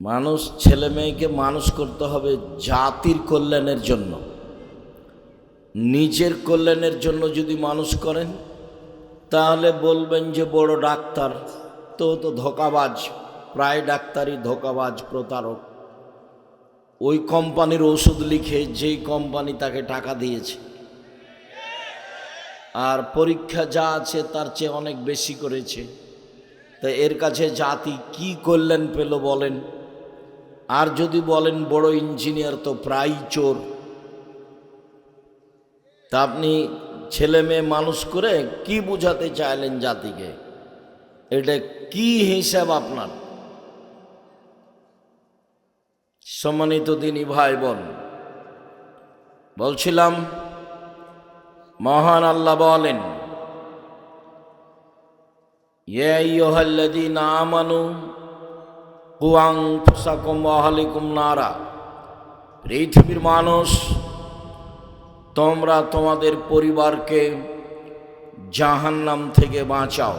মানুষ, ছেলে মেয়েকে মানুষ করতে হবে জাতির কল্যাণের জন্য। নিজের কল্যাণের জন্য যদি মানুষ করেন, তাহলে বলবেন যে বড় ডাক্তার, তো তো ধোকাবাজ, প্রায় ডাক্তারই ধোকাবাজ, প্রতারক। ওই কোম্পানির ওষুধ লিখে যেই কোম্পানি তাকে টাকা দিয়েছে। আর পরীক্ষা যা আছে তার চেয়ে অনেক বেশি করেছে। তা এর কাছে জাতি কি কল্যাণ পেল বলেন? আর যদি বলেন বড় ইঞ্জিনিয়ার তো প্রায় চোর, তা আপনি ছেলে মেয়ে মানুষ করে কি বুঝাতে চাইলেন জাতিকে? এটা কি হিসাব আপনার? সম্মানিত দিনী ভাই বোন বলছিলাম, মহান আল্লাহ বলেন, ইয়া আইয়ুহাল্লাযীনা আমানু কুয়াং ফুসাকুম আহলিকুম নারা। পৃথিবীর মানুষ, তোমরা তোমাদের পরিবারকে জাহান্নাম থেকে বাঁচাও।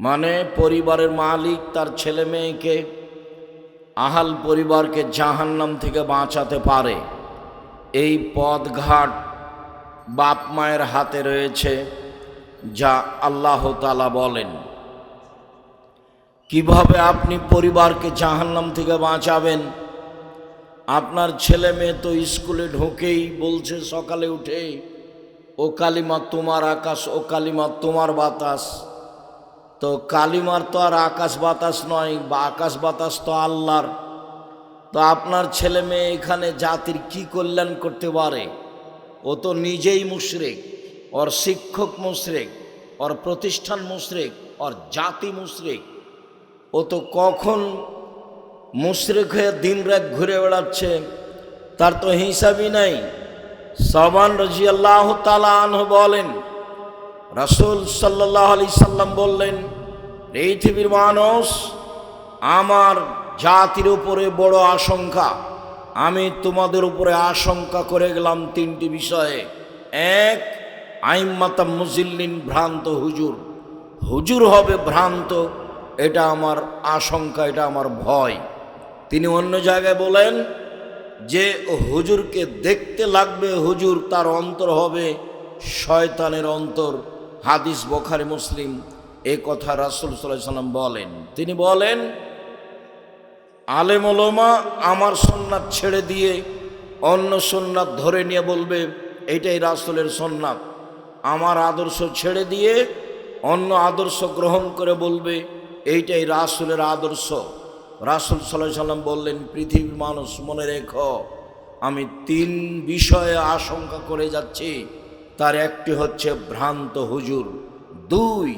মানে পরিবারের মালিক তার ছেলে মেয়েকে আহাল পরিবারকে জাহান্নাম থেকে বাঁচাতে পারে। এই পথঘাট বাপ মায়ের হাতে রয়েছে, যা আল্লাহ তালা বলেন। কীভাবে আপনি পরিবারকে জাহান্নাম থেকে বাঁচাবেন? আপনার ছেলে মেয়ে তো স্কুলে ঢোকেই বলছে সকালে উঠে, ও কালিমা তোমার আকাশ, ও কালিমা তোমার বাতাস। তো কালিমার তো আর আকাশ বাতাস নয়, বা আকাশ বাতাস তো আল্লাহর। তো আপনার ছেলে মেয়ে এখানে জাতির কি কল্যাণ করতে পারে? ও তো নিজেই মুশরেক, ওর শিক্ষক মুশরেক, ওর প্রতিষ্ঠান মুশরেক, ওর জাতি মুশরেক। ও তো কখন মুশরেক হয়ে দিন রাত ঘুরে বেড়াচ্ছে, তার তো হিসাবই নাই। সাবান রাজি আল্লাহ তালাহ বলেন, রাসুল সাল্লাহ আলি সাল্লাম বললেন পৃথিবীর মানুষ আমার জাতির উপরে বড় আশঙ্কা। আমি তোমাদের উপরে আশঙ্কা করে গেলাম তিনটি বিষয়ে। এক আইমাতা মুজিল্লিন ভ্রান্ত হুজুর। হুজুর হবে ভ্রান্ত এটা আমার আশঙ্কা, এটা আমার ভয়। তিনি অন্য জায়গায় বলেন, যে হুজুরকে দেখতে লাগবে, হুজুর তার অন্তর হবে, শয়তানের অন্তর। হাদিস বখারি, মুসলিম, এ কথা রাসুল সাল্লাম বলেন। তিনি বলেন, আলেম ওলমা আমার সোননাথ ছেড়ে দিয়ে অন্য সোননাথ ধরে নিয়ে বলবে, এটাই রাসুলের সোননাথ আমার আদর্শ ছেড়ে দিয়ে অন্য আদর্শ গ্রহণ করে বলবে এইটাই রাসুলের আদর্শ। রাসুল সাল্লাহ সাল্লাম বললেন, পৃথিবীর মানুষ, মনে রেখো, আমি তিন বিষয়ে আশঙ্কা করে যাচ্ছি। তার একটি হচ্ছে ভ্রান্ত হুজুর। দুই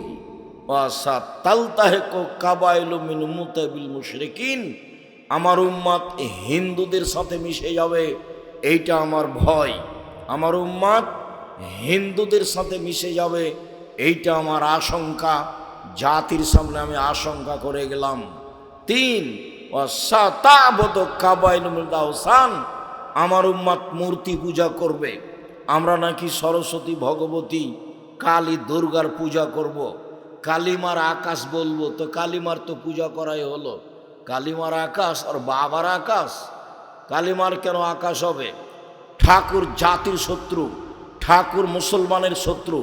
মুতাবিল মুশরিকিন। আমার উম্মাদ হিন্দুদের সাথে মিশে যাবে, এইটা আমার ভয়। আমার উম্মাদ হিন্দুদের সাথে মিশে যাবে, এইটা আমার আশঙ্কা। জাতির সামনে আমি আশঙ্কা করে গেলাম। তিন মুদাহসান আমার উম্মাত মূর্তি পূজা করবে। আমরা নাকি সরস্বতী ভগবতী, কালী দুর্গার পূজা করব। কালিমার আকাশ বলব, তো কালিমার তো পূজা করাই হলো। কালিমার আকাশ আর বাবার আকাশ, কালিমার কেন আকাশ হবে? ঠাকুর জাতির শত্রু, ঠাকুর মুসলমানের শত্রু,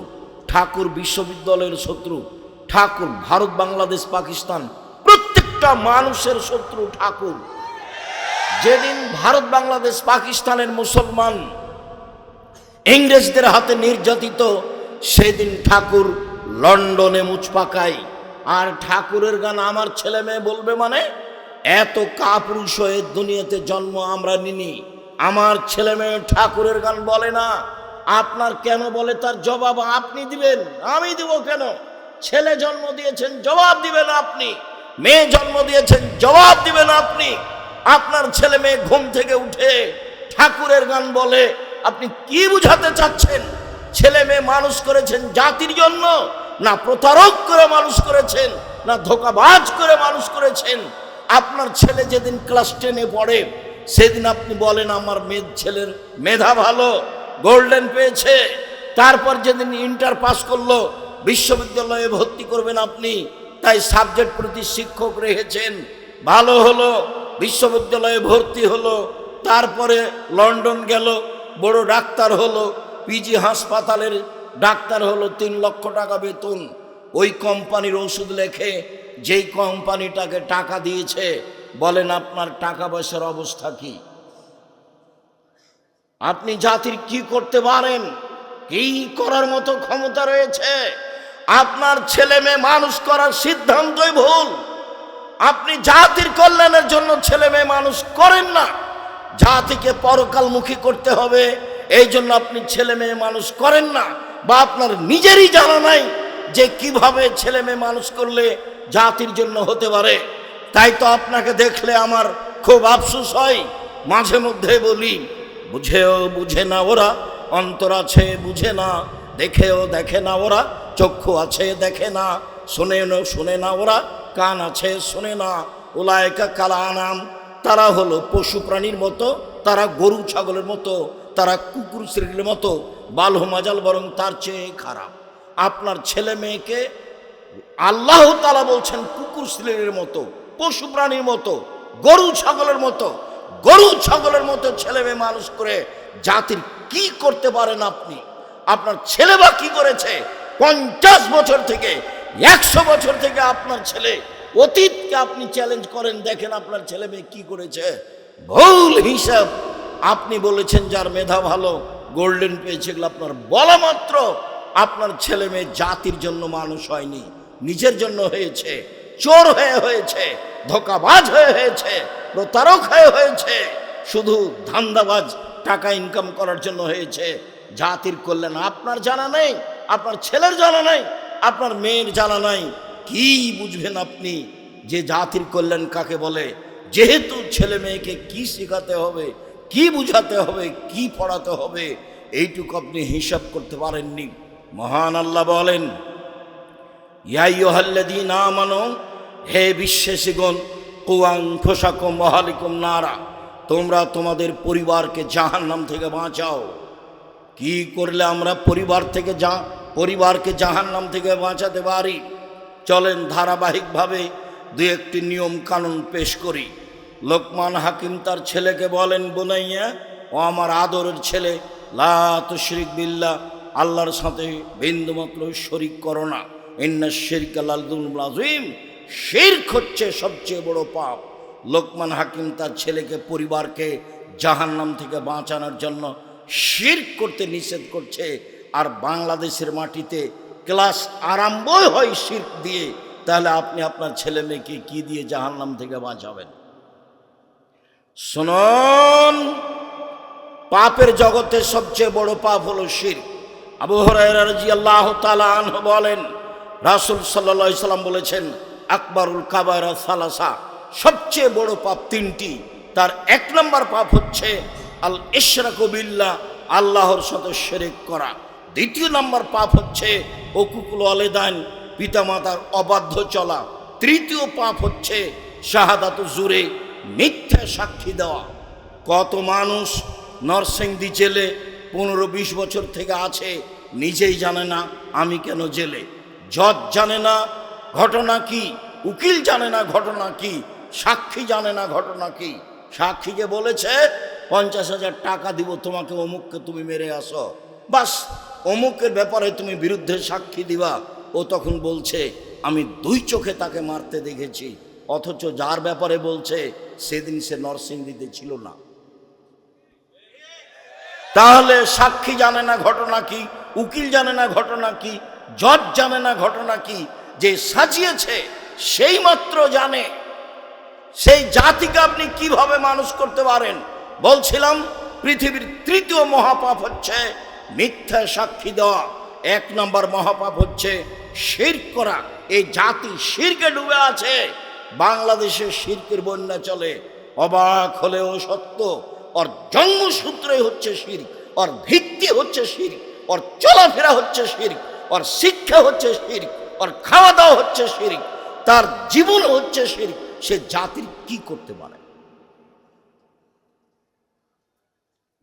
ঠাকুর বিশ্ববিদ্যালয়ের শত্রু ঠাকুর, ভারত, বাংলাদেশ, পাকিস্তান, প্রত্যেকটা মানুষের শত্রু ঠাকুর। যেদিন ভারত, বাংলাদেশ, পাকিস্তানের মুসলমান ইংরেজদের হাতে নির্যাতিত, সেদিন ঠাকুর লন্ডনে মুচ পাকায় আর ঠাকুরের গান আমার ছেলে মেয়ে বলবে মানে এত কাপুরুষ হয়ে দুনিয়াতে জন্ম আমরা নিনি। আমার ছেলে মেয়ে ঠাকুরের গান বলে না। আপনার কেন বলে তার জবাব আপনি দিবেন, আমি দিব কেন? ছেলে জন্ম দিয়েছেন, জবাব দিবেন আপনি। মেয়ে জন্ম দিয়েছেন, জবাব দিবেন আপনি। আপনার ছেলে মেয়ে ঘুম থেকে উঠে ঠাকুরের গান বলে। আপনি কি বুঝাতে চাচ্ছেন? ছেলে মেয়ে মানুষ করেছেন জাতির জন্য? না প্রতারক করে মানুষ করেছেন? না ধোকাবাজ করে মানুষ করেছেন? আপনার ছেলে যেদিন ক্লাস টেনে পড়ে, সেদিন আপনি বলেন, আমার মেয়ে ছেলের মেধা ভালো, গোল্ডেন পেয়েছে। তারপর যেদিন ইন্টার পাস করল বিশ্ববিদ্যালয়ে ভর্তি করবেন আপনি। তাই সাবজেক্ট প্রতি শিক্ষক রেখেছেন। ভালো হলো, বিশ্ববিদ্যালয়ে ভর্তি হলো, তারপরে লন্ডন গেল, বড় ডাক্তার হলো পিজি হাসপাতালের ডাক্তার হলো, তিন লক্ষ টাকা বেতন। ওই কোম্পানির ওষুধ লেখে, যেই কোম্পানিটাকে টাকা দিয়েছে, বলেন আপনার টাকা পয়সার অবস্থা কি? আপনি জাতির কি করতে পারেন? কি করার মতো ক্ষমতা রয়েছে? আপনার ছেলে মেয়ে মানুষ করার সিদ্ধান্তই ভুল। আপনি জাতির কল্যাণের জন্য ছেলে মেয়ে মানুষ করেন না। জাতিকে পরকালমুখী করতে হবে, এই জন্য আপনি ছেলে মেয়ে মানুষ করেন না। বা আপনার নিজেরই জানা নাই যে কীভাবে ছেলে মেয়ে মানুষ করলে জাতির জন্য হতে পারে। তাই তো আপনাকে দেখলে আমার খুব আফসোস হয়। মাঝে মধ্যে বলি, বুঝেও বুঝে না ওরা, অন্তর আছে বুঝে না, দেখেও দেখে না ওরা। চক্ষু আছে, দেখে না শোনেও শোনে না ওরা, কান আছে, শোনে না। ওলায়কা কালা আনাম তারা হলো পশু প্রাণীর মতো, তারা গরু ছাগলের মতো, তারা কুকুর শ্রেণির মতো বালহ মাজাল বরং তার চেয়ে খারাপ। আপনার ছেলে মেয়েকে আল্লাহ তালা বলছেন কুকুর শ্রেণির মতো, পশু প্রাণীর মতো, গরু ছাগলের মতো, গরু ছাগলের মতো ছেলে মেয়ে মানুষ করে জাতির কি করতে পারেন আপনি? আপনার ছেলে বা কি করেছে? পঞ্চাশ বছর থেকে, একশো বছর থেকে আপনার ছেলে, অতীতকে আপনি চ্যালেঞ্জ করেন, দেখেন আপনার ছেলে মেয়ে কি করেছে। ভুল হিসাব আপনি বলেছেন, যার মেধা ভালো গোল্ডেন পেয়েছে এগুলো আপনার বলা মাত্র, আপনার ছেলে মেয়ে জাতির জন্য মানুষ হয়নি, নিজের জন্য হয়েছে, চোর হয়ে হয়েছে, ধোকাবাজ হয়ে হয়েছে, প্রতারক হয়ে হয়েছে, শুধু ধান্দাবাজ টাকা ইনকাম করার জন্য হয়েছে, জাতির কল্যাণ আপনার জানা নেই। আপনার ছেলের জানা নাই, আপনার মেয়ের জানা নাই। কি বুঝবেন আপনি? যে জাতির কল্যাণ কাকে বলে? যেহেতু ছেলে মেয়েকে কি শেখাতে হবে, কি বুঝাতে হবে, কি পড়াতে হবে, এইটুকু আপনি হিসাব করতে পারেননি। মহান আল্লাহ বলেন ইয়াইয়ুহাল্লাযীনা না মানো হে বিশ্বাসীগণ কুয়াং ফোসাকুম মহালিকুম নারা, তোমরা তোমাদের পরিবারকে জাহান্নাম থেকে বাঁচাও। কি করলে আমরা পরিবার থেকে যা পরিবারকে জাহান্নাম থেকে বাঁচাতে পারি। চলেন ধারাবাহিকভাবে দু একটি নিয়ম কানুন পেশ করি। লোকমান হাকিম তার ছেলেকে বলেন, বোনাইয়া, ও আমার আদরের ছেলে, লা তুশরিক বিল্লাহ, আল্লাহর সাথে বিন্দুমাত্র শরিক করো না। ইন্না শিরক আজিম শিরক হচ্ছে সবচেয়ে বড় পাপ। লোকমান হাকিম তার ছেলেকে, পরিবারকে জাহান্নাম থেকে বাঁচানোর জন্য শিরক করতে নিষেধ করছে। আর বাংলাদেশের মাটিতে ক্লাস আরম্ভই হয় শির্ক দিয়ে, তাহলে আপনি আপনার ছেলে মেয়েকে কি দিয়ে জাহান্নাম থেকে বাঁচাবেন? শুনুন, পাপের জগতে সবচেয়ে বড় পাপ হলো শির আবু হরাইরাজি আল্লাহ বলেন, রাসুল সাল্লা সাল্লাম বলেছেন, আকবরুল কাবায়রা সালাসা, সবচেয়ে বড় পাপ তিনটি। তার এক নম্বর পাপ হচ্ছে আল ইশরা কবিল্লা আল্লাহর শেরেক করা। দ্বিতীয় নম্বর পাপ হচ্ছে অকুকুল আলেদান, পিতামাতার অবাধ্য চলা। তৃতীয় পাপ হচ্ছে, শাহাদাত জুড়ে মিথ্যা সাক্ষী দেওয়া। কত মানুষ নরসিংদী জেলে পনেরো বিশ বছর থেকে আছে, নিজেই জানে না আমি কেন জেলে। জজ জানে না ঘটনা কি, উকিল জানে না ঘটনা কি, সাক্ষী জানে না ঘটনা কি। সাক্ষীকে বলেছে, পঞ্চাশ হাজার টাকা দিব, তোমাকে অমুককে তুমি মেরে আসো। বাস অমুকের ব্যাপারে তুমি বিরুদ্ধে সাক্ষী দিবা। ও তখন বলছে, আমি দুই চোখে তাকে মারতে দেখেছি, অথচ যার ব্যাপারে বলছে সেদিন সে নরসিংদীতে ছিল না। তাহলে সাক্ষী জানে না ঘটনা কি, উকিল জানে না ঘটনা কি, জজ জানে না ঘটনা কি, যে সাজিয়েছে সেই মাত্র জানে। সেই জাতিকে আপনি কীভাবে মানুষ করতে পারেন? বলছিলাম, পৃথিবীর তৃতীয় মহাপাপ হচ্ছে মিথ্যা সাক্ষী দেওয়া। এক নম্বর মহাপাপ হচ্ছে শির করা। এই জাতি শিরকে ডুবে আছে। বাংলাদেশে শিরকের বন্যা চলে। অবাক হলেও সত্য। ওর জন্মসূত্রে হচ্ছে শির, ওর ভিত্তি হচ্ছে শির, ওর চলাফেরা হচ্ছে শির, ওর শিক্ষা হচ্ছে শির, ওর খাওয়া দাওয়া হচ্ছে শির, তার জীবন হচ্ছে শির। সে জাতির কি করতে পারে?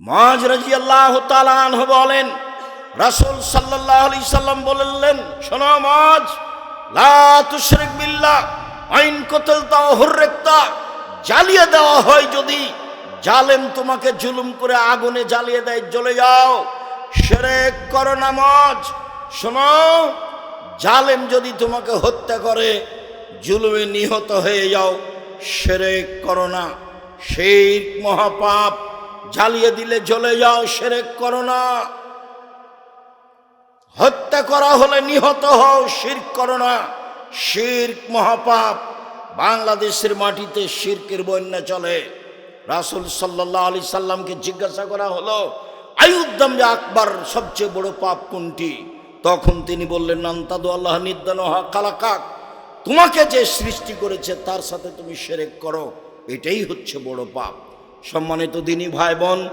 মাজ রাজি আল্লাহ তালাহ বলেন, রাসুল সাল্লাহ আলি সাল্লাম বললেন, শোনো মাজ লা তুশরিক বিল্লাহ, আইন কতলতা হুররেক্তা জ্বালিয়ে দেওয়া হয় যদি জালেম তোমাকে জুলুম করে আগুনে জ্বালিয়ে দেয়, জ্বলে যাও। সেরেক করো নামাজ শোনো, জালেম যদি তোমাকে হত্যা করে, জুলুমে নিহত হয়ে যাও, সেরেক করো না। সেই মহাপাপ জ্বালিয়ে দিলে জ্বলে যাও, সেরেক করো না। হত্যা করা হলে নিহত হও, শির করো না। শির্ক মহাপাপ, বাংলাদেশের মাটিতে শিরকের বন্যা চলে। রাসুল সাল্লাহ আলি সাল্লামকে জিজ্ঞাসা করা হলো আয়ুদ্দাম যে আকবর সবচেয়ে বড় পাপ কোনটি? তখন তিনি বললেন নান্তাদু আল্লাহ নিদান কালাকাক তোমাকে যে সৃষ্টি করেছে, তার সাথে তুমি সেরেক করো। এটাই হচ্ছে বড় পাপ। সম্মানিত দিনী ভাই বোন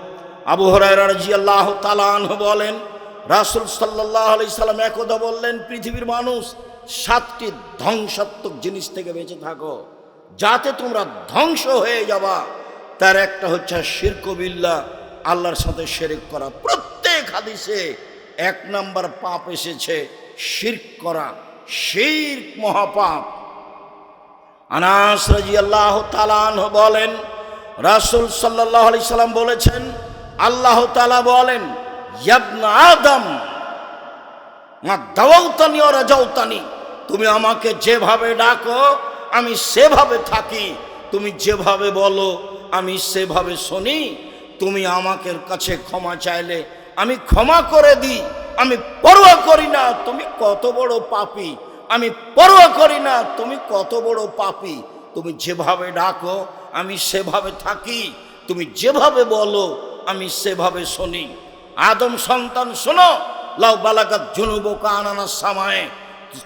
আবু হরাইরাজি আল্লাহ তালান বলেন, রাসুল সাল্লাহ আলি সাল্লাম একদা বললেন, পৃথিবীর মানুষ সাতটি ধ্বংসাত্মক জিনিস থেকে বেঁচে থাকো। যাতে তোমরা ধ্বংস হয়ে যাবা। তার একটা হচ্ছে শিরকবিল্লা আল্লাহর সাথে শেরেক করা। প্রত্যেক হাদিসে এক নাম্বার পাপ এসেছে, শির্ক করা। শির্ক মহাপাপ। আনাস রাজি আল্লাহ তালান বলেন রাসুল সাল্লাহ আলি সাল্লাম বলেছেন, আল্লাহ তালা বলেন ও তুমি আমাকে যেভাবে ডাকো, আমি সেভাবে থাকি। তুমি যেভাবে বলো, আমি সেভাবে শুনি। তুমি আমাকে কাছে ক্ষমা চাইলে আমি ক্ষমা করে দিই। আমি পরোয়া করি না, তুমি কত বড় পাপী। আমি পরোয়া করি না, তুমি কত বড় পাপী। তুমি যেভাবে ডাকো আমি সেভাবে থাকি, তুমি যেভাবে বলো, আমি সেভাবে শুনি। আদম সন্তান, শোনো, লাউ বালাকাত জুনুব কানানা সামায়।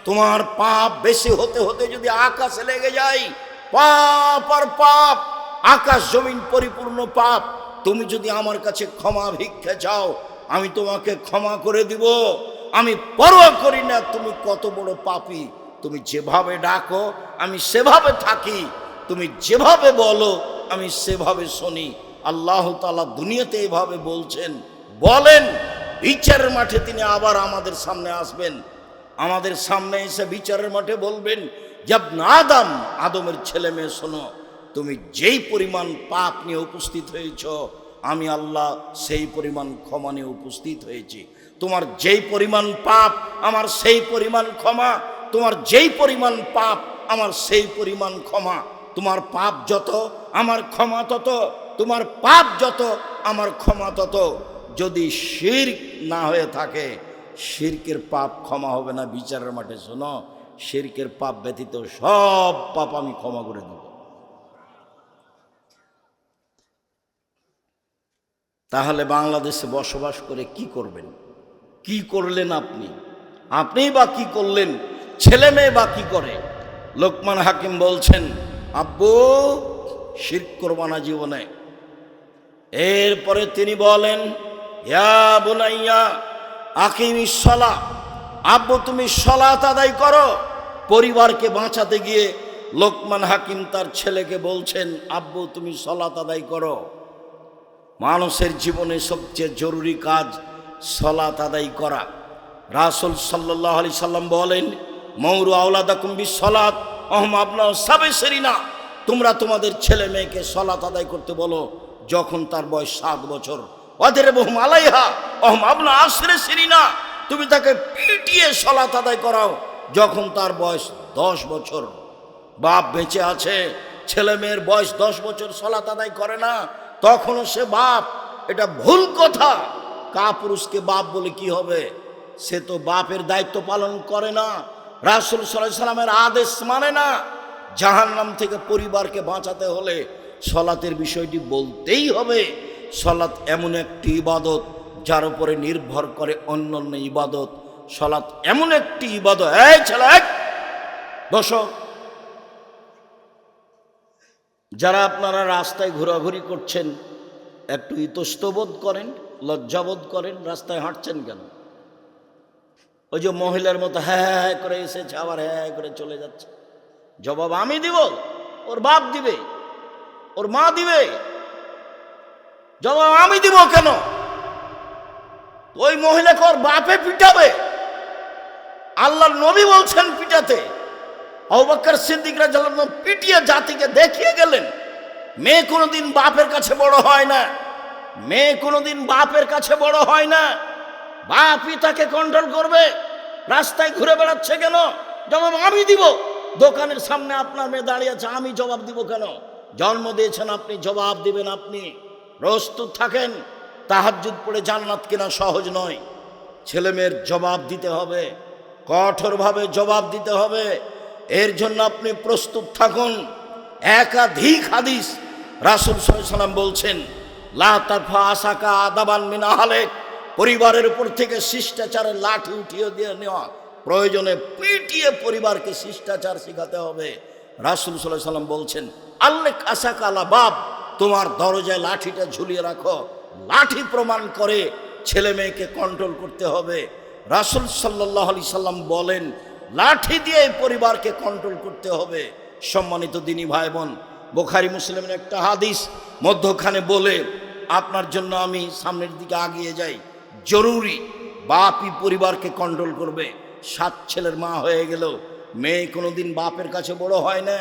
তোমার পাপ বেশি হতে হতে যদি আকাশে লেগে যায়, পাপ আর পাপ, আকাশ জমিন পরিপূর্ণ পাপ, তুমি যদি আমার কাছে ক্ষমা ভিক্ষা চাও, আমি তোমাকে ক্ষমা করে দিব। আমি পরোয়া করি না, তুমি কত বড় পাপী। তুমি যেভাবে ডাকো, আমি সেভাবে থাকি। তুমি যেভাবে বলো, আমি সেভাবে শুনি। আল্লাহ তালা দুনিয়াতে এভাবে বলছেন। বলেন, বিচারের মাঠে তিনি আবার আমাদের সামনে আসবেন। আমাদের সামনে এসে বিচারের মাঠে বলবেন যাব না আদম, আদমের ছেলে মেয়ে, শোনো, তুমি যেই পরিমাণ পাপ নিয়ে উপস্থিত হয়েছ, আমি আল্লাহ সেই পরিমাণ ক্ষমা নিয়ে উপস্থিত হয়েছি। তোমার যেই পরিমাণ পাপ, আমার সেই পরিমাণ ক্ষমা, তোমার যেই পরিমাণ পাপ, আমার সেই পরিমাণ ক্ষমা। তোমার পাপ যত, আমার ক্ষমা তত, তোমার পাপ যত, আমার ক্ষমা তত। যদি শির না হয়ে থাকে, শির্কের পাপ ক্ষমা হবে না বিচারের মাঠে। শোনো, শির্কের পাপ ব্যতীত সব পাপ আমি ক্ষমা করে দেব। তাহলে বাংলাদেশে বসবাস করে কি করবেন? কি করলেন আপনি? আপনি বা কি করলেন? ছেলে মেয়ে বা কি করে? লোকমান হাকিম বলছেন আব্বু, শির করবানা জীবনে। এরপরে তিনি বলেন, ইয়া বুনাইয়া, আকিম সলা আব্বু তুমি সলাত আদায় করো। পরিবারকে বাঁচাতে গিয়ে লোকমান হাকিম তার ছেলেকে বলছেন, আব্বু, তুমি সলাত আদায় করো। মানুষের জীবনে সবচেয়ে জরুরি কাজ সলাত আদায় করা। রাসুল সাল্লাহ আলি সাল্লাম বলেন, মৌরু আওলাদা কুম্বি সলাত অহম আপনার সাবে সেরিনা, তোমরা তোমাদের ছেলে মেয়েকে সলাত আদায় করতে বলো, যখন তার বয়স সাত বছর। ওদের বহুম আলাইহা অহম আপনার আশ্রে সেরিনা, তুমি তাকে পিটিয়ে সলাত আদায় করাও, যখন তার বয়স দশ বছর। বাপ বেঁচে আছে, ছেলে মেয়ের বয়স দশ বছর সলাত আদায় করে না, তখনও সে বাপ, এটা ভুল কথা। কা পুরুষকে বাপ বলে কি হবে? সে তো বাপের দায়িত্ব পালন করে না। রাসুল সাল্লাহ সাল্লামের আদেশ মানে না জাহান্নাম থেকে পরিবারকে বাঁচাতে হলে সলাতের বিষয়টি বলতেই হবে। সলাৎ এমন একটি ইবাদত যার উপরে নির্ভর করে অন্য অন্য ইবাদত। সলাৎ এমন একটি ইবাদত, এই ছেলে! বসো। যারা আপনারা রাস্তায় ঘোরাঘুরি করছেন, একটু ইতস্তবোধ করেন, লজ্জাবোধ করেন, রাস্তায় হাঁটছেন কেন? ওই যে মহিলার মতো হ্যাঁ হ্যাঁ হ্যাঁ করে এসেছে, আবার হ্যাঁ হ্যাঁ করে চলে যাচ্ছে। জবাব আমি দিব, ওর বাপ দিবে, ওর মা দিবে। জবাব আমি দিব কেন? ওই মহিলাকে ওর বাপে পিটাবে। আল্লাহর নবী বলছেন পিটাতে। অবাক্কর সিদ্দিকরা যখন পিটিয়ে জাতিকে দেখিয়ে গেলেন, মেয়ে কোনোদিন বাপের কাছে বড় হয় না, মেয়ে কোনোদিন বাপের কাছে বড় হয় না। বাপই তাকে কন্ট্রোল করবে, রাস্তায় ঘুরে বেড়াচ্ছে কেন? জবাব আমি দিব। দোকানের সামনে আপনার মেয়ে দাঁড়িয়ে আছে, আমি জবাব দিব কেন? জন্ম দিয়েছেন আপনি, জবাব দিবেন আপনি। প্রস্তুত থাকেন, তাহাজ্জুদ পড়ে জান্নাত কিনা সহজ নয়। ছেলে মেয়ের জবাব দিতে হবে, কঠোরভাবে জবাব দিতে হবে। এর জন্য আপনি প্রস্তুত থাকুন। একাধিক হাদিস রাসুল সাল্লাম বলছেন, লা তারফা আসাকা আদাবান মিনা হালেক পরিবারের উপর থেকে শিষ্টাচারের লাঠি উঠিয়ে দিয়ে নেওয়া। প্রয়োজনে পিটিয়ে পরিবারকে শিষ্টাচার শিখাতে হবে। রাসুল সাল্লাহ সাল্লাম বলছেন আল্লেখ আসাকা আলা বাপ, তোমার দরজায় লাঠিটা ঝুলিয়ে রাখো। লাঠি প্রমাণ করে ছেলে মেয়েকে কন্ট্রোল করতে হবে। রাসুল সাল্লাহ আলি সাল্লাম বলেন, লাঠি দিয়ে পরিবারকে কন্ট্রোল করতে হবে। সম্মানিত দিনী ভাই বোন বোখারি মুসলিমের একটা হাদিস, মধ্যখানে বলে, আপনার জন্য আমি সামনের দিকে আগিয়ে যাই। জরুরি। বাপই পরিবারকে কন্ট্রোল করবে। সাত ছেলের মা হয়ে গেল। মেয়ে কোনোদিন বাপের কাছে বড় হয় না।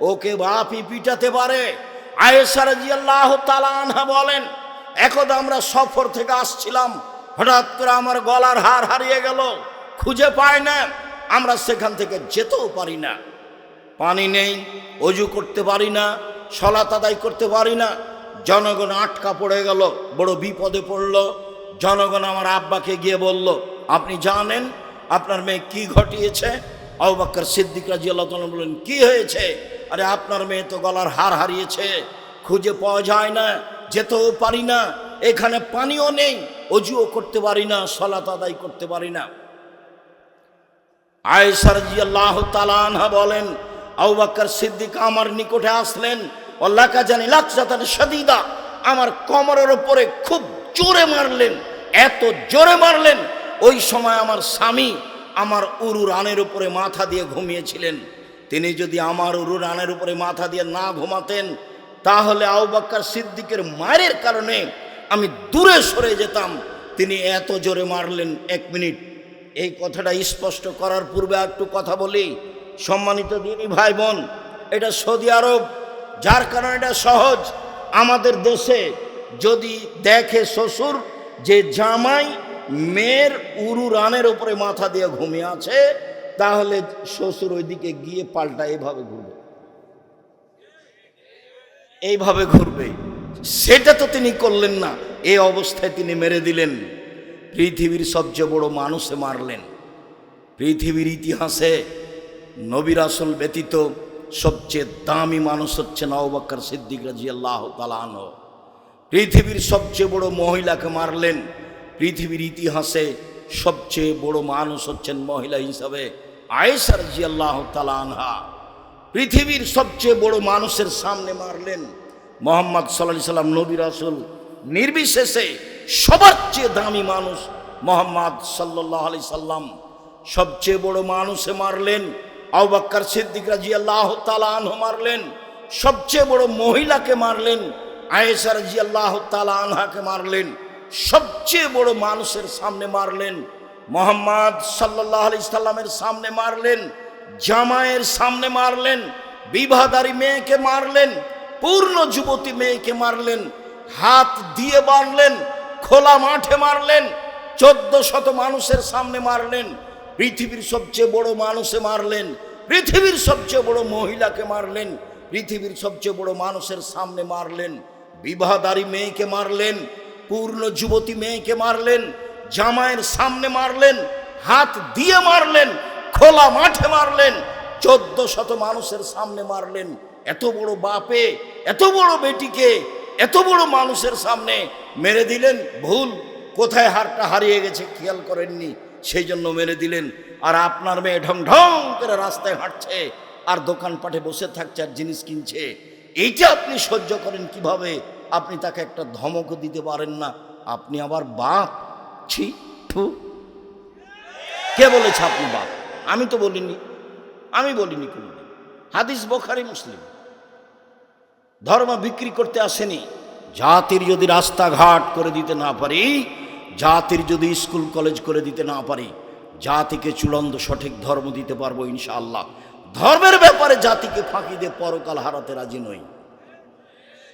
ওকে বাপই পিটাতে পারে। আয়েসারাজি আল্লাহ তালানহা বলেন, একদা আমরা সফর থেকে আসছিলাম, হঠাৎ করে আমার গলার হার হারিয়ে গেল। খুঁজে পায় না। আমরা সেখান থেকে যেতেও পারি না। পানি নেই, অজু করতে পারি না সলাত আদায় করতে পারি না। জনগণ আটকা পড়ে গেল, বড় বিপদে পড়ল। জনগণ আমার আব্বাকে গিয়ে বলল, আপনি জানেন আপনার মেয়ে কি ঘটিয়েছে? আবাক্কর সিদ্দিক রাজি আল্লাহ বললেন, কি হয়েছে? আরে, আপনার মেয়ে তো গলার হার হারিয়েছে, খুঁজে পাওয়া যায় না, যেতেও পারি না, এখানে পানিও নেই, অজুও করতে পারি না সলাত আদায় করতে পারি না। আয়েসার আল্লাহ তালানহা বলেন আউবাক্কর সিদ্দিক আমার নিকটে আসলেন অল্লাকা জানি লাকসাতান সদিদা আমার কমরের ওপরে খুব জোরে মারলেন। এত জোরে মারলেন, ওই সময় আমার স্বামী আমার উরু রানের উপরে মাথা দিয়ে ঘুমিয়েছিলেন। তিনি যদি আমার উরু রানের উপরে মাথা দিয়ে না ঘুমাতেন, তাহলে আউবাক্কার সিদ্দিকের মায়ের কারণে আমি দূরে সরে যেতাম। তিনি এত জোরে মারলেন, এক মিনিট। এই কথাটা স্পষ্ট করার পূর্বে একটু কথা বলি। সম্মানিত দিনী ভাই বোন, এটা সৌদি আরব, যার কারণে এটা সহজ। আমাদের দেশে যদি দেখে শ্বশুর যে জামাই মেয়ের উরু রানের উপরে মাথা দিয়ে ঘুমিয়ে আছে, তাহলে শ্বশুর ওইদিকে গিয়ে পাল্টা এইভাবে ঘুরবে। এইভাবে ঘুরবে। সেটা তো তিনি করলেন না এই অবস্থায় তিনি মেরে দিলেন। পৃথিবীর সবচেয়ে বড় মানুষে মারলেন। পৃথিবীর ইতিহাসে নবীর আসল ব্যতীত সবচেয়ে দামি মানুষ হচ্ছে নওবাক্কর সিদ্দিক রাজি আল্লাহ তালান পৃথিবীর সবচেয়ে বড় মহিলাকে মারলেন। পৃথিবীর ইতিহাসে সবচেয়ে বড় মানুষ হচ্ছেন মহিলা হিসাবে আয়েশা জিয়াল্লাহ তালানহা পৃথিবীর সবচেয়ে বড় মানুষের সামনে মারলেন মোহাম্মদ সাল্লাহ সাল্লাম, নবী রাসুল। নির্বিশেষে সবার চেয়ে দামি মানুষ মোহাম্মদ সাল্লাহ আলি সাল্লাম। সবচেয়ে বড় মানুষে মারলেন আউবাক্কার সিদ্দিক রাজি আল্লাহ তালাহ মারলেন। সবচেয়ে বড় মহিলাকে মারলেন আয়েসা জি আল্লাহ তালা আনহাকে মারলেন, সবচেয়ে বড় মানুষের সামনে মারলেন, মোহাম্মদ সাল্লাহ আলি সাল্লামের সামনে মারলেন জামায়ের সামনে মারলেন, বিবাহদারী মেয়েকে মারলেন, পূর্ণ যুবতী মেয়েকে মারলেন, হাত দিয়ে মারলেন খোলা মাঠে মারলেন, চোদ্দ শত মানুষের সামনে মারলেন, পৃথিবীর সবচেয়ে বড় মানুষে মারলেন, পৃথিবীর সবচেয়ে বড় মহিলাকে মারলেন, পৃথিবীর সবচেয়ে বড় মানুষের সামনে মারলেন বিবাহদারী মেয়েকে মারলেন, পূর্ণ যুবতী মেয়েকে মারলেন, জামাইয়ের সামনে মারলেন, হাত দিয়ে মারলেন, খোলা মাঠে মারলেন, চোদ্দ শত মানুষের সামনে মারলেন। এত বড় বাপে, এত বড় বেটিকে, এত বড় মানুষের সামনে মেরে দিলেন। ভুল, কোথায় হারটা হারিয়ে গেছে খেয়াল করেননি, সেই জন্য মেরে দিলেন। আর আপনার মেয়ে ঢং ঢং করে রাস্তায় হাঁটছে, আর দোকানপাটে বসে থাকছে, আর জিনিস কিনছে। এইটা আপনি সহ্য করেন কীভাবে? আপনি তাকে একটা ধমকও দিতে পারেন না। আপনি আবার বাপ। ছি থু কে বলেছে আপনি বাপ? আমি তো বলিনি। আমি বলিনি কোনোদিন। হাদিস বোখারি, মুসলিম। ধর্ম বিক্রি করতে আসেনি। জাতির যদি রাস্তাঘাট করে দিতে না পারি, জাতির যদি স্কুল, কলেজ করে দিতে না পারি, জাতিকে চূড়ান্ত সঠিক ধর্ম দিতে পারব ইনশাআল্লাহ। ধর্মের ব্যাপারে জাতিকে ফাঁকি দিয়ে পরকাল হারাতে রাজি নই।